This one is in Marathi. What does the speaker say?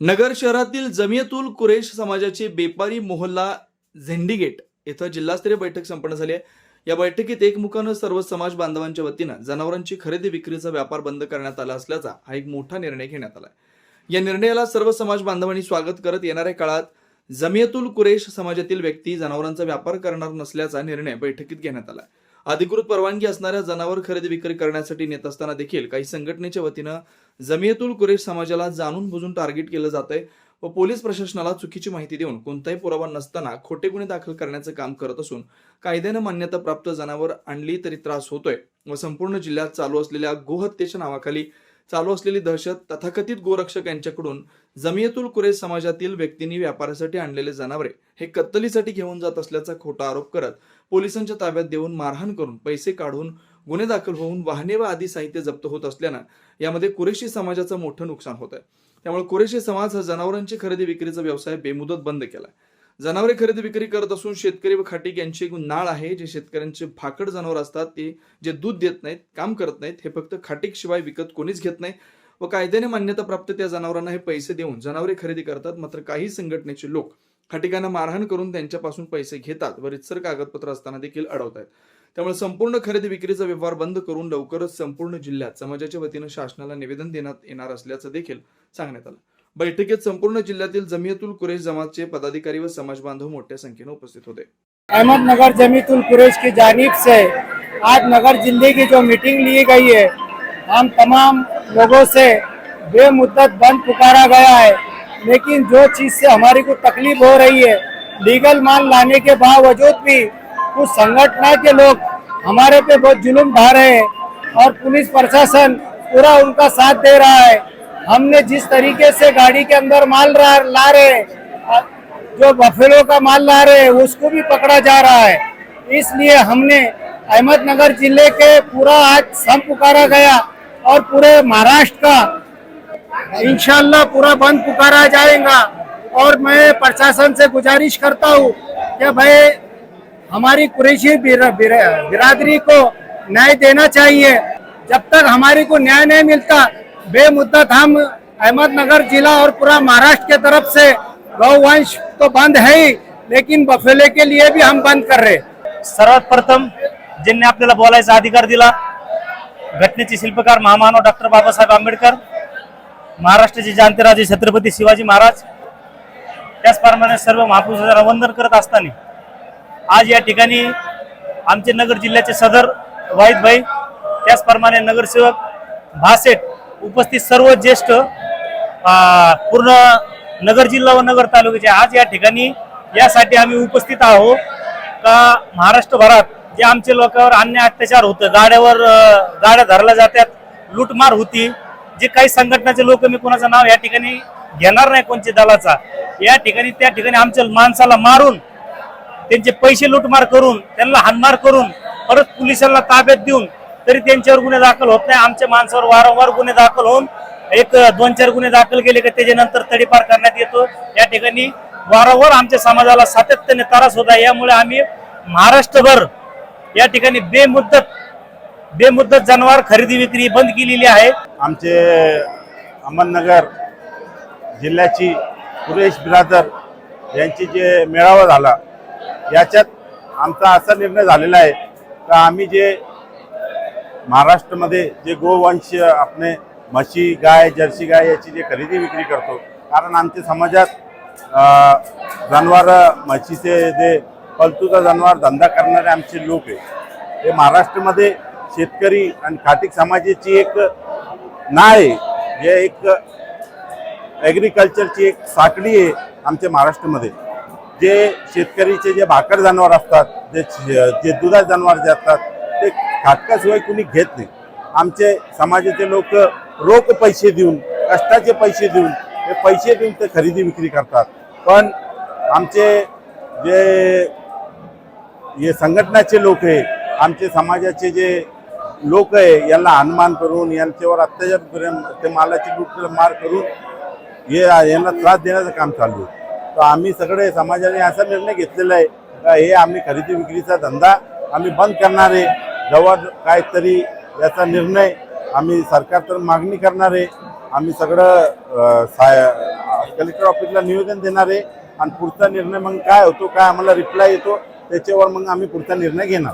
नगर शहरातील जमियतुल कुरेश समाजाची बेपारी मोहल्ला झेंडीगेट येथे जिल्हास्तरीय बैठक संपन्न झाली आहे. या बैठकीत एकमुखानं सर्व समाज बांधवांच्या वतीनं जनावरांची खरेदी विक्रीचा व्यापार बंद करण्यात आला असल्याचा हा एक मोठा निर्णय घेण्यात आला आहे. या निर्णयाला सर्व समाज बांधवांनी स्वागत करत येणाऱ्या काळात जमियतुल कुरेश समाजातील व्यक्ती जनावरांचा व्यापार करणार नसल्याचा निर्णय बैठकीत घेण्यात आला अधिकृत परवानगी असणाऱ्या जनावर खरेदी विक्री करण्यासाठी नेत असताना देखील काही संघटनेच्या वतीनं जमियतुल कुरेश समाजाला जाणून बुजून टार्गेट केलं जात आहे व पोलीस प्रशासनाला चुकीची माहिती देऊन कोणताही पुरावा नसताना खोटे गुन्हे दाखल करण्याचं काम करत असून कायद्यानं मान्यता प्राप्त जनावर आणली तरी त्रास होतोय व संपूर्ण जिल्ह्यात चालू असलेल्या गोहत्येच्या नावाखाली चालू असलेली दहशत तथाकथित गोरक्षक यांच्याकडून जमियतुल कुरेश समाजातील व्यक्तींनी व्यापारासाठी आणलेले जनावरे हे कत्तलीसाठी घेऊन जात असल्याचा खोटा आरोप करत पोलिसांच्या ताब्यात देऊन मारहाण करून पैसे काढून गुन्हे दाखल होऊन वाहने व आदी साहित्य जप्त होत असल्यानं यामध्ये कुरेशी समाजाचं मोठं नुकसान होत आहे त्यामुळे कुरेशी समाज हा जनावरांची खरेदी विक्रीचा व्यवसाय बेमुदत बंद केला जनावरे खरेदी विक्री करत असून शेतकरी व खाटीक यांची एक नाळ आहे. जे शेतकऱ्यांचे भाकड जनावर असतात ते जे दूध देत नाहीत काम करत नाहीत हे फक्त खाटीक शिवाय विकत कोणीच घेत नाही व कायद्याने मान्यता प्राप्त त्या जनावरांना हे पैसे देऊन जनावरे खरेदी करतात. मात्र काही संघटनेचे लोक खाटिकांना मारहाण करून त्यांच्यापासून पैसे घेतात व रितसर कागदपत्र असताना देखील अडवतात त्यामुळे संपूर्ण खरेदी विक्रीचा व्यवहार बंद करून लवकरच संपूर्ण जिल्ह्यात समाजाच्या वतीनं शासनाला निवेदन देण्यात येणार असल्याचं देखील सांगण्यात आलं. बैठकीत संपूर्ण जिल्ह्यातील जमियतुल कुरेश जमातचे पदाधिकारी व समाज बांधव मोठ्या संख्येने उपस्थित होते. अहमदनगर जमीतुल कुरेश की जानिब से आज नगर जिले की जो मीटिंग ली गई है हम तमाम लोगों से बेमुद्दत बंद पुकारा गया है। लेकिन जो चीज़ से हमारी को तकलीफ हो रही है लीगल माल लाने के बावजूद भी कुछ संगठना के लोग हमारे पे बहुत जुल्म ढा रहे हैं और पुलिस प्रशासन पूरा उनका साथ दे रहा है। हमने जिस तरीके से गाड़ी के अंदर माल ला, रहे जो बफेलो का माल ला रहे हैं उसको भी पकड़ा जा रहा है। इसलिए हमने अहमदनगर ज़िले के पूरा आज सम पुकारा गया और पूरे महाराष्ट्र का इंशाल्लाह पूरा बंद पुकारा जाएगा। और मैं प्रशासन से गुजारिश करता हूँ कि भाई हमारी कुरेशी बिर- बिर- बिरादरी को न्याय देना चाहिए। जब तक हमारी को न्याय नहीं मिलता बेमुद्दत हम अहमदनगर जिला और पूरा महाराष्ट्र के तरफ से गौवंश तो बंद है ही लेकिन बफेले के लिए भी हम बंद कर रहे सर्वात प्रथम ज्यांनी आपल्याला बोलायचा अधिकार दिला घटनेचे शिल्पकार महामानव डॉक्टर बाबासाहेब आंबेडकर महाराष्ट्राचे जाणतेराजे छत्रपती शिवाजी महाराज त्याचप्रमाणे सर्व महापुरुषांना वंदन करत असताना आज या ठिकाणी आमचे नगर जिल्ह्याचे सदर वाहिदभाई त्याचप्रमाणे नगरसेवक भासेट उपस्थित सर्व ज्येष्ठ पूर्ण नगर जिल्हा व नगर तालुक्याचे आज या ठिकाणी यासाठी आम्ही उपस्थित आहोत. का महाराष्ट्रभरात जे आमच्या लोकांवर अन्याय अत्याचार होतं गाड्यावर गाड्या धरल्या जातात लूटमार होती जे काही संघटनाचे लोक मी कोणाचं नाव या ठिकाणी घेणार नाही कोणच्या दलाचा या ठिकाणी त्या ठिकाणी आमच्या माणसाला मारून त्यांचे पैसे लूटमार करून त्यांना हानमार करून परत पोलिसांना ताब्यात देऊन तरी त्यांच्यावर गुन्हे दाखल होत नाही. आमच्या माणसावर वारंवार गुन्हे दाखल होऊन एक दोन चार गुन्हे दाखल केले का त्याच्यानंतर तडीपार करण्यात येतो. या ठिकाणी वारंवार आमच्या समाजाला सातत्याने त्रास होत आहे. यामुळे आम्ही महाराष्ट्रभर या ठिकाणी बेमुद्दत बेमुद्दत जनावर खरेदी विक्री बंद केलेली आहे. आमचे अहमदनगर जिल्ह्याची सुरेश बिरादर यांची जे मेळावा झाला याच्यात आमचा असा निर्णय झालेला आहे का आम्ही जे महाराष्ट्रामध्ये जे गोवंश आपले म्हशी गाय जर्सी गाय याची जे खरेदी विक्री करतो कारण आमच्या समाजात जनावर म्हशीचे जे पलतूचा जनावर धंदा करणारे आमचे लोक आहे हे महाराष्ट्रामध्ये शेतकरी आणि खाटिक समाजाची एक नाळ आहे. जे एक ॲग्रिकल्चरची एक साखळी आहे आमच्या महाराष्ट्रामध्ये. जे शेतकरीचे जे भाकर जनावर असतात जे जे दुधा जनावर जे असतात ते खाटकाशिवाय कुणी घेत नाही. आमचे समाजाचे लोक रोख पैसे देऊन कष्टाचे पैसे देऊन ते पैसे देऊन ते खरेदी विक्री करतात. पण आमचे जे हे संघटनाचे लोक आहे आमचे समाजाचे जे लोक आहे यांना हनुमान करून यांच्यावर अत्याचार करून ते मालाची लूट मार करून हे यांना त्रास देण्याचं काम चालू आहे. तर आम्ही सगळे समाजाने असा निर्णय घेतलेला आहे का हे आम्ही खरेदी विक्रीचा धंदा आम्ही बंद करणार आहे. जवळ काहीतरी याचा निर्णय आम्ही सरकारकडे मागणी करणार आहे आम्ही सगळं साय कलेक्टर ऑफिसला निवेदन देणार आहे. आणि पुढचा निर्णय मग काय होतो काय आम्हाला रिप्लाय येतो त्याच्यावर मग आम्ही पुढचा निर्णय घेणार.